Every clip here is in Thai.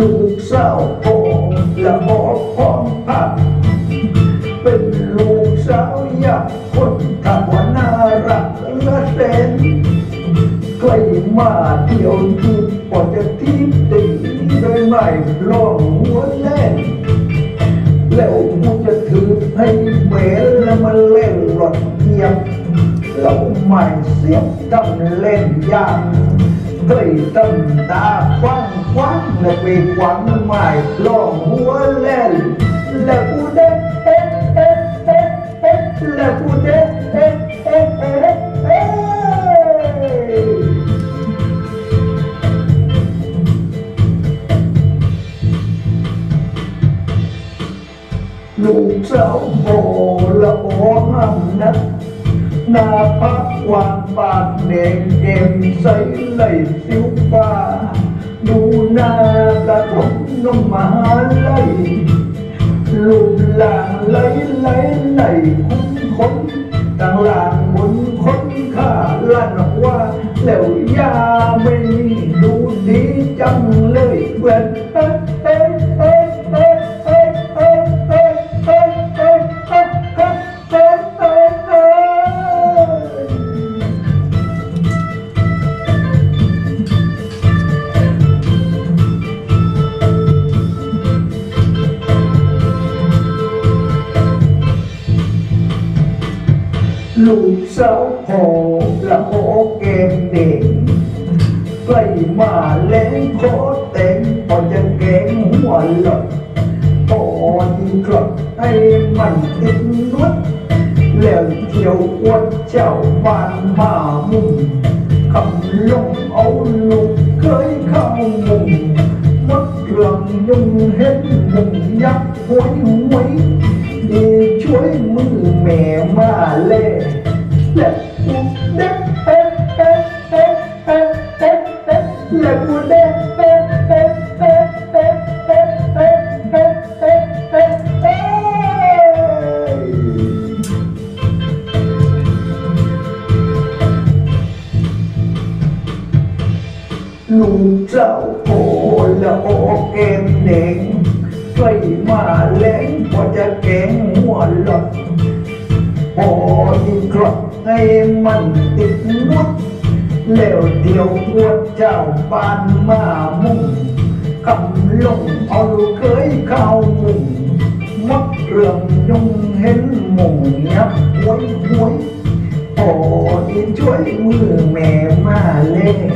ลูกสาวผมและหมอพความพักเป็นลูกสาวอยากคนทำบว่าน่ารักและเด่นใกล้มาเที่ยวจุดปอจะทิพตีโดยไม่ลองหัวแน่นแล้วกูจะถือให้เหมลและมันเล่นหลอดเทียมแล้วไม่เสียบดังเล่นยาง vậy tâm ta khoan khoát là quê quán nước ngoài lò húa lên. Là cu đê hết hết hết là cu đê hết hết hết lũ cháu bồ là bó ngầm nắp na phát quan bạc đèn đêm xây siupa na ta không nó mà lấy. Lùm làng lấy lấy này khốn khốn xấu hổ là khổ kèm tiền vậy mà lên khó tên họ chân kém hòa lộc họ cực hay mạnh tính nuốt lời thiếu quân chào bàn mà mùng cầm lông ấu lục cưới khao mùng mất đường nhung hết mùng nhắc hối hối đi chuối mưa mẹ mai lũ rau khổ lỗ kem đen vậy mà lén bỏ cha kén mùa lọt bỏ đi trọt ngay mình tịch nuốt lều điều thua chào ban mà mùng. Cầm lùng ao cưới cao mùng. Mắt rường nhung hến mùng nhấp muối muối bỏ đi chuối mưa mẹ mà lên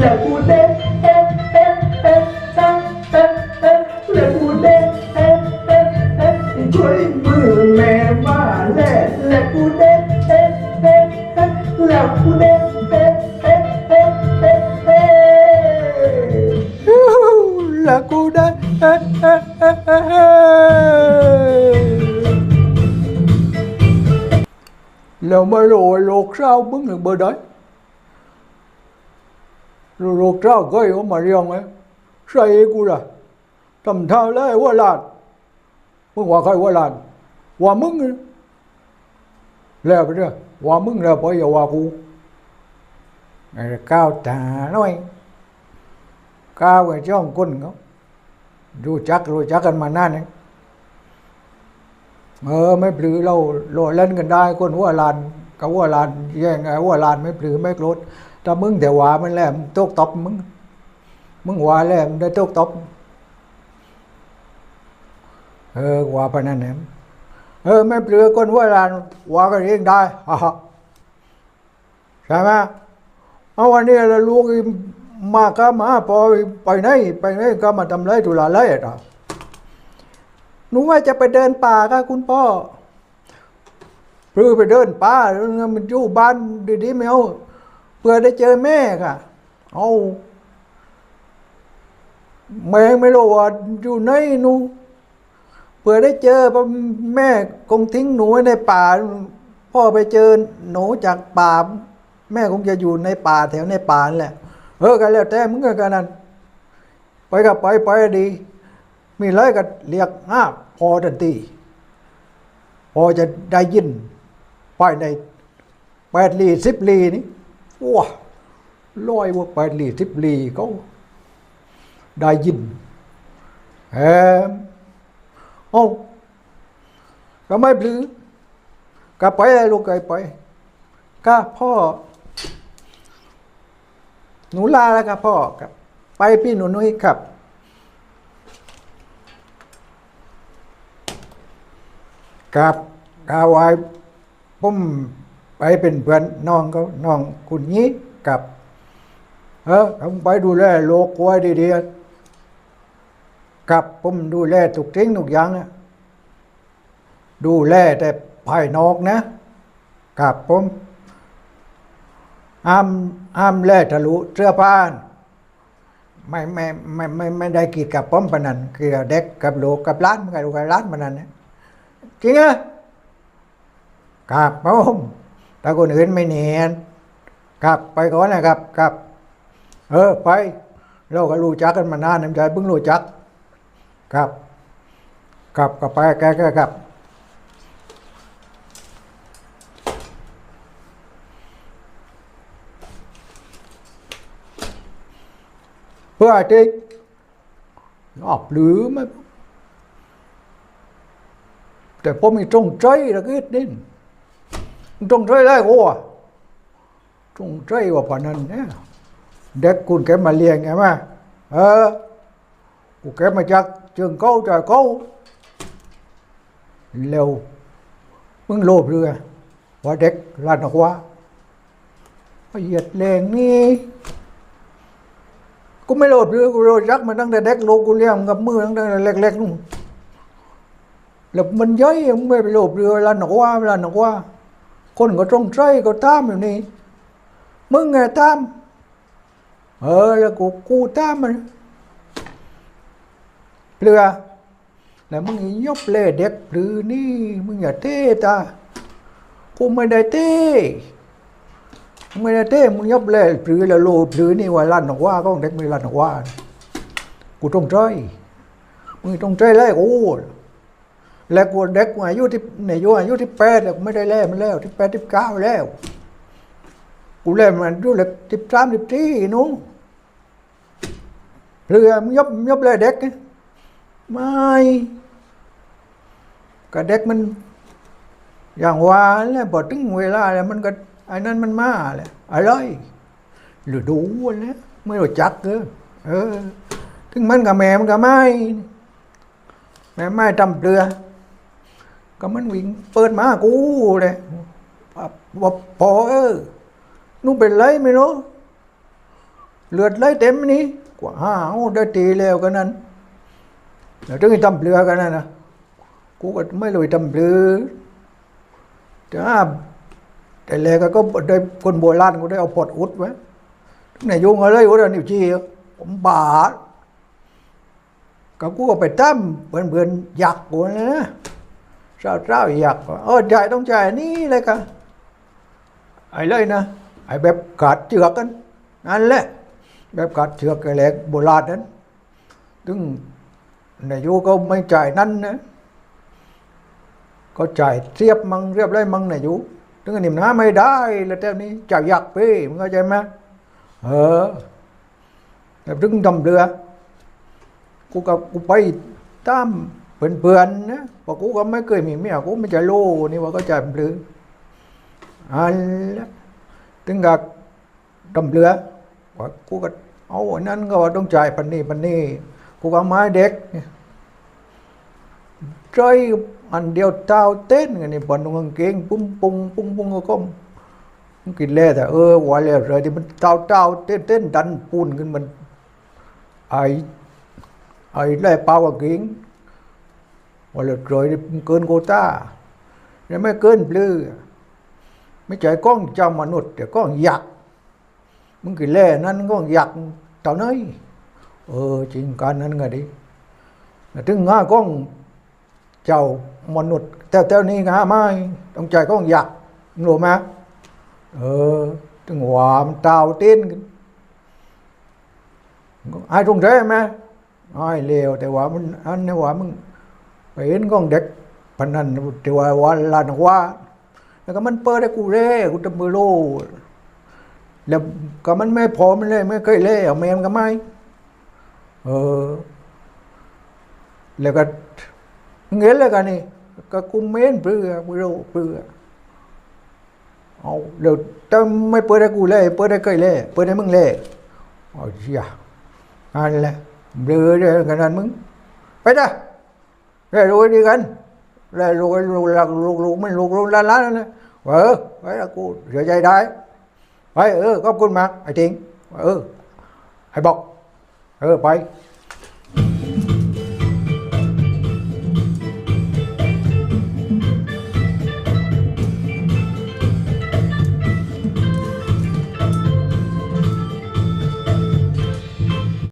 là của em em em em em em em là của em em em em chuối mưa mẹ mà lẹ là của em em em em là của em em em em em em là của em em em em em Lò mới rồi luộc rau bứng được bơ đói โรยโลกเศร้ามึงหนึ่งเบอร์ đấy rồi โลกเศร้าก็ยังมาเรียงไหมใส่กูละทำท่าเลยว่าหลานมึงว่าใครว่าหลานว่ามึงแล้วไปเนี่ยว่ามึงแล้วไปอย่าว่ากูไอ้ก้าวตาหน่อยก้าวไอ้จ้องก้นเขารู้จักรู้จักกันมานานเองเออไม่ปลือเราโลเล่นกันได้คนหัวลานกับหัวลานแย่งไอ้หัวลานไม่ปลือไม่โกรธ แต่มึงแต่ว่ามันแหลมตกตบมึง มึงว่าแหลมได้โต๊กตบเออว่าไปนั่นเองเออไม่เปลือกคนหัวลานว่ากันเองได้ฮ่าฮ่าใช่ไหมเอาวันนี้เราลูกมาก็มาพอไปไหนไปไหนก็มาทำไรตุลาไรอะหนูว่าจะไปเดินป่าค่ะคุณพ่อเพื่อไปเดินป่ามันอยู่บ้านดีๆไม่เอา เพื่อได้เจอแม่ค่ะ เอาแม่ไม่รู้ว่าอยู่ไหนหนูเพื่อได้เจอเพราะแม่คงทิ้งหนูไว้ในป่า พ่อไปเจอหนูจากป่า แม่คงจะอยู่ในป่าแถวในป่านแหละ เออกันแล้วแต่มึงก็กันนั้นไปก็ไปไปดี มีไรก็เรียกอ้าพอทันทีพอจะได้ยินภายในแปดลีสิบลีนี่ ว้าลอยว่าแปลีสิบลีเขาได้ยินแฮมโอ้ก็ไม่ปลือก็ไปลูกไก่ไปก็พ่อ หนูลาแล้วครับพ่อครับ ไปพี่หนูนุ้ยครับครับกาวายผม ไปเป็นเพื่อนน้องเขาน้องคุณนี้กับเออผมไปดูแลโลกไว้ดีๆกับผมดูแลทุกทิ้งทุกอย่างนะดูแลแต่ภายนอกนะกับผมห้ามห้ามแลทะลุเสื้อผ้าไม่ไม่ไม่ไม่ไม่ได้กีดกับผมปนนันคือเด็กกับโลกกับร้านมันกับลูกกับร้านปนนันนะจริงอะครับผม แต่คนอื่นไม่เนียนครับไปก่อนนะครับครับ เออไป เราก็รู้จักกันมานานน้ำใจเพิ่งรู้จักครับครับก็ไปแกก็ครับเพื่อที่ออบหรือไม่แต่ผมมีตรงใจละกิดนิน ตรงใจได้กูอะตรงใจว่าพอนั้นเนี่ยเด็กคุณแกมาเลี้ยงไงมาเออกูแกมาจากเชิงเก้าจากเก้าเร็วมึงโลภเรือว่าเด็กลานกว่าเหยียดแรงนี่กูไม่โลภเรือกูโลภรักมาตั้งแต่เด็กโลกกูเลี้ยงกับมือตั้งแต่เล็กๆนู่นแล้วมันย่อยมันไม่ไปโลบเรือเวลาหนอกว่าเวลาหนอกว่า คนก็ตรงใจก็ตามอยู่นี่มึงไงตาม เออแล้วกูกูตามมันเปลือแล้วมึงยบเล่เด็กหรือนี่ มึงอย่าเต้ตากูไม่ได้เต้มไม่ได้เต้มึงยบเล่หรือแล้วโลบหรือนี่ว่าลั่นหนอกว่าก็เด็กไม่ลั่นหนอกว่า กูตรงใจมึงตรงใจไล่กู แล้วกูเด็กกูอายุที่ในอายุอายุที่แปดแล้วกูไม่ได้แล่มันแล้ว ที่แปดที่เก้าแล้วกูแล่มันอายุเล็กที่สามที่สี่นู้นเรือมันยบยบเลยเด็กไม่ก็เด็กมัน อย่างว่าแล้วพอถึงเวลาแล้วมันก็ไอ้นั่นมันมาแหละอะไรหรือดูแล้วไม่รู้จักเออเออ ถึงมันกับแม่มันก็ไม่แม่ไม่ทำเรือ ก็มันวิ่งเปิดมากูเลยบอกพอเออนู่นเป็นไรไม่รู้เลือดไหลเต็มนี่กว่าห้าเอาได้ตีแล้วกันนั้นแล้วถึงทำเรือกันนั่นนะกูก็ไม่รู้ทำเรือแต่แต่แรกก็ได้คนโบราณก็ได้เอาปอดอุดไว้ไหนยุ่งอะไรอุดอันนิ้วชี้ผมบาดก็กูก็ไปตั้มเพื่อเพื่ออยากกูนะ เจ้าเจ้าอยากเออจ่ายต้องจ่ายนี่เลยกันไอ้เลยนะไอ้แบบขาดเชือกกันนั่นแหละแบบขาดเชือกไอ้แหลกโบราณนั้นถึงนายโยก็ไม่จ่ายนั่นนะก็จ่ายเทียบมังเรียบไรมังนายโยถึงอันนี้มันหาไม่ได้แล้วแต่นี้จ่ายอยากไปมึงเข้าใจไหมเออแต่ถึงทำเรือกูกับกูไปตาม เพื่อนๆนะเพระกูก็ไม่เคยมีเมียกูไม่จะโลนี่ว่าก็จะเรืออันละถึงกับดำเรือว่ากูก็เอาอันนั้นก็ว่าต้องจ่ายปันนี้ปันนี้กูก็เอาไม้เด็กใจอันเดียวเท้าเต้นกันนี่บนกางเกงปุ้งปุ้งปุ้งปุ้งก็ก้มกินแล้วแต่เออว่าแล้วเลยที่มันเท้าเท้าเต้นเต้นดันปูนขึ้นมันไอไอ้ไล่เปล่ากับกิง ว่าเลย rồi đi เกินโควต้าเนี่ยไม่เกินปลื้อไม่ใช่ก้องเจ้ามนุษย์แต่ก้องยักษ์มึงกี่แล่นั้นก้องยักษ์เท่านั้นเออจริงการนั้นไงดิถึงง่าก้องเจ้ามนุษย์แต่แต่นี้ง่าไม่ต้องใจก้องยักษ์รู้ไหมเออถึงหวามเตาเต้นกันไอ้ตรงใจไหมไอ้เลวแต่ว่ามันอันนี้ว่ามึง เห็นกองเด็กพนันแต่ว่าวันลานว่า แล้วก็มันเปิดให้กูเล่กูจะมือโลแล้วก็มันไม่พอมันเลยไม่เคยเล่เอาแมมก็ไม่เออ แล้วก็เงี้ยเลยกันนี่ก็กูเมนเปลือมือโลเปลือเอาเดี๋ยวจะไม่เปิดให้กูเล่เปิดให้เคยเล่เปิดให้มึงเล่เอาเชี่ยนั่นแหละเบลอเลยกันนั้นมึง ไปจ้ะ ด้รวยดีกันร่รวยลูกหลักลูกลูกมันลูกลูกล้านล้านนั่นนะเออไปละกูเสียใจได้ไปเออขอบคุณมากไอ้ทิงเออให้บอก เออไป